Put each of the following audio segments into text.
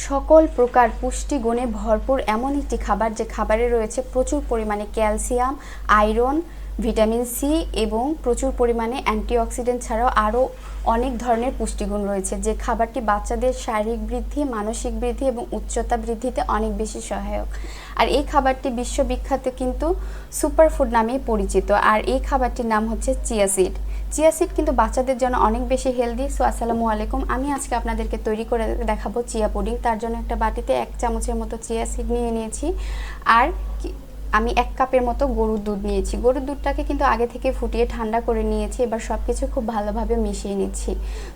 সকল প্রকার পুষ্টি গুণে ভরপুর এমন একটি খাবার যে খাবারে রয়েছে প্রচুর পরিমাণে ক্যালসিয়াম, আয়রন ভিটামিন সি এবং প্রচুর পরিমাণে অ্যান্টিঅক্সিডেন্ট ছাড়াও আরও অনেক ধরনের পুষ্টিগুণ রয়েছে, যে খাবারটি বাচ্চাদের শারীরিক বৃদ্ধি, মানসিক বৃদ্ধি এবং উচ্চতা বৃদ্ধিতে অনেক বেশি সহায়ক। আর এই খাবারটি বিশ্ববিখ্যাত কিন্তু সুপারফুড নামে পরিচিত। আর এই খাবারটির নাম হচ্ছে চিয়াসিড চিয়া সিড কিন্তু বাচ্চাদের জন্য অনেক বেশি হেলদি। সো, আসসালামু আলাইকুম। আমি আজকে আপনাদেরকে তৈরি করে দেখাবো চিয়া পুডিং। তার জন্য একটা বাটিতে এক চামচের মতো চিয়া সিড নিয়ে নিয়েছি। আর আমি এক কাপের মতো গরুর দুধ নিয়েছি। গরুর দুধটাকে কিন্তু আগে থেকে ফুটিয়ে ঠান্ডা করে নিয়েছি, এবার সব কিছু খুব ভালোভাবে মিশিয়ে নিচ্ছি।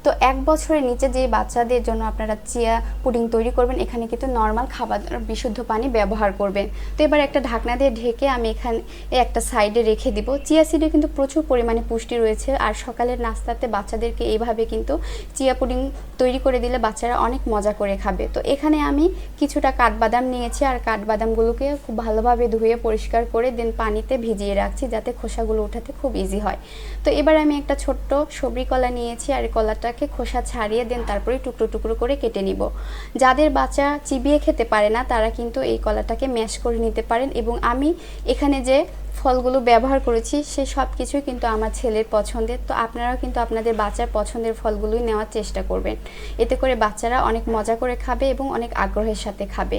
তো এক বছরের নিচে যে বাচ্চাদের জন্য আপনারা চিয়া পুডিং তৈরি করবেন, এখানে কিন্তু নর্মাল খাবার বিশুদ্ধ পানি ব্যবহার করবেন। তো এবার একটা ঢাকনা দিয়ে ঢেকে আমি এখানে একটা সাইডে রেখে দিব। চিয়া সিডে কিন্তু প্রচুর পরিমাণে পুষ্টি রয়েছে, আর সকালের নাস্তাতে বাচ্চাদেরকে এইভাবে কিন্তু চিয়া পুডিং তৈরি করে দিলে বাচ্চারা অনেক মজা করে খাবে। তো এখানে আমি কিছুটা কাঠবাদাম নিয়েছি, আর কাঠবাদামগুলোকে খুব ভালোভাবে ধুয়ে পরিষ্কার করে দেন পানিতে ভিজিয়ে রাখছি যাতে খোসাগুলো ওঠাতে খুব ইজি হয়। তো এবার আমি একটা ছোট্ট সবরি কলা নিয়েছি আর কলাটাকে খোসা ছাড়িয়ে দেন তারপরে টুকরো টুকরো করে কেটে নিব। যাদের বাচ্চা চিবিয়ে খেতে পারে না, তারা কিন্তু এই কলাটাকে ম্যাশ করে নিতে পারেন এবং আমি এখানে যে ফলগুলো ব্যবহার করেছি, সে সব কিছুই কিন্তু আমার ছেলের পছন্দের। তো আপনারাও কিন্তু আপনাদের বাচ্চার পছন্দের ফলগুলোই নেওয়ার চেষ্টা করবেন। এতে করে বাচ্চারা অনেক মজা করে খাবে এবং অনেক আগ্রহের সাথে খাবে।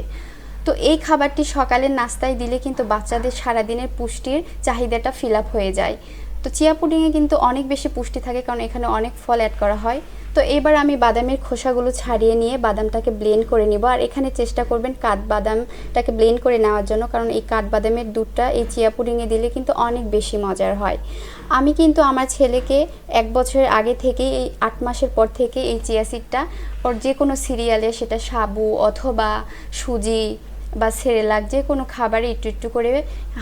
তো এই খাবারটি সকালের নাস্তায় দিলে কিন্তু বাচ্চাদের সারাদিনের পুষ্টির চাহিদাটা ফিল আপ হয়ে যায়। তো চিয়া পুডিংয়ে কিন্তু অনেক বেশি পুষ্টি থাকে কারণ এখানে অনেক ফল অ্যাড করা হয়। তো এবার আমি বাদামের খোসাগুলো ছাড়িয়ে নিয়ে বাদামটাকে ব্লেন্ড করে নিব। আর এখানে চেষ্টা করবেন কাঠবাদামটাকে ব্লেন্ড করে নেওয়ার জন্য, কারণ এই কাঠবাদামের দুধটা এই চিয়া পুডিংয়ে দিলে কিন্তু অনেক বেশি মজার হয়। আমি কিন্তু আমার ছেলেকে এক বছরের আগে থেকেই এই আট মাসের পর থেকে এই চিয়া সিডটা, ওর যে কোনো সিরিয়ালে সেটা সাবু অথবা সুজি বা সেরেলাক যে কোনো খাবারে একটু একটু করে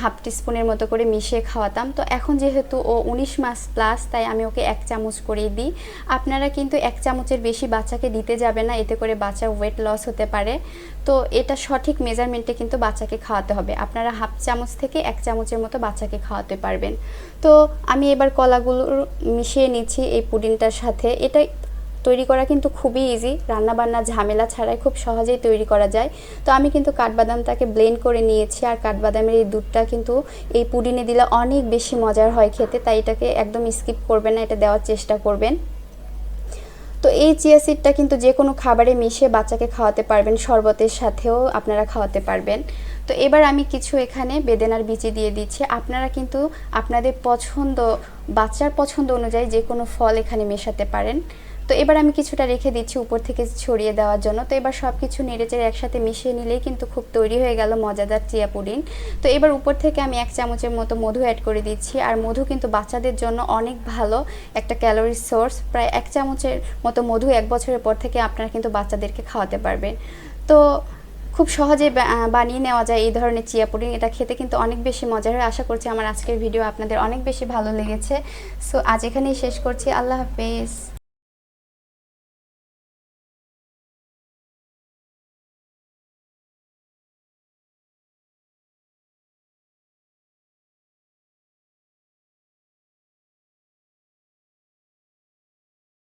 হাফ টিস্পুনের মতো করে মিশিয়ে খাওয়াতাম। তো এখন যেহেতু ও উনিশ মাস প্লাস, তাই আমি ওকে এক চামচ করেই দিই। আপনারা কিন্তু এক চামচের বেশি বাচ্চাকে দিতে যাবে না, এতে করে বাচ্চার ওয়েট লস হতে পারে। তো এটা সঠিক মেজারমেন্টে কিন্তু বাচ্চাকে খাওয়াতে হবে। আপনারা হাফ চামচ থেকে এক চামচের মতো বাচ্চাকে খাওয়াতে পারবেন। তো আমি এবার কলাগুলো মিশিয়ে নিচ্ছি এই পুডিংটার সাথে। এটা তৈরি করা কিন্তু খুবই ইজি রান্নাবান্না ঝামেলা ছাড়াই খুব সহজেই তৈরি করা যায়। তো আমি কিন্তু কাঠবাদামটাকে ব্লেন্ড করে নিয়েছি আর কাঠবাদামের এই দুধটা কিন্তু এই পুডিনে দিলে অনেক বেশি মজার হয় খেতে, তাই এটাকে একদম স্কিপ করবেন না, এটা দেওয়ার চেষ্টা করবেন। তো এই চিয়া সিডটা কিন্তু যে কোনো খাবারে মিশিয়ে বাচ্চাকে খাওয়াতে পারবেন, শরবতের সাথেও আপনারা খাওয়াতে পারবেন। তো এবার আমি কিছু এখানে বেদেনার বিচি দিয়ে দিচ্ছি। আপনারা কিন্তু আপনাদের পছন্দ, বাচ্চার পছন্দ অনুযায়ী যে কোনো ফল এখানে মেশাতে পারেন। তো এবার আমি কিছুটা রেখে দিচ্ছি উপর থেকে ছড়িয়ে দেওয়ার জন্য। তো এবার সব কিছু নেড়েচেড়ে একসাথে মিশিয়ে নিলেই কিন্তু খুব তৈরি হয়ে গেল মজাদার চিয়া পুডিং। তো এবার উপর থেকে আমি এক চামচের মতো মধু অ্যাড করে দিচ্ছি। আর মধু কিন্তু বাচ্চাদের জন্য অনেক ভালো একটা ক্যালোরি সোর্স প্রায় এক চামচের মতো মধু এক বছরের পর থেকে আপনারা কিন্তু বাচ্চাদেরকে খাওয়াতে পারবেন। তো খুব সহজে বানিয়ে নেওয়া যায় এই ধরনের চিয়া পুডিং। এটা খেতে কিন্তু অনেক বেশি মজার হয়। আশা করছি আমার আজকের ভিডিও আপনাদের অনেক বেশি ভালো লেগেছে। সো আজ এখানেই শেষ করছি। আল্লাহ হাফেজ।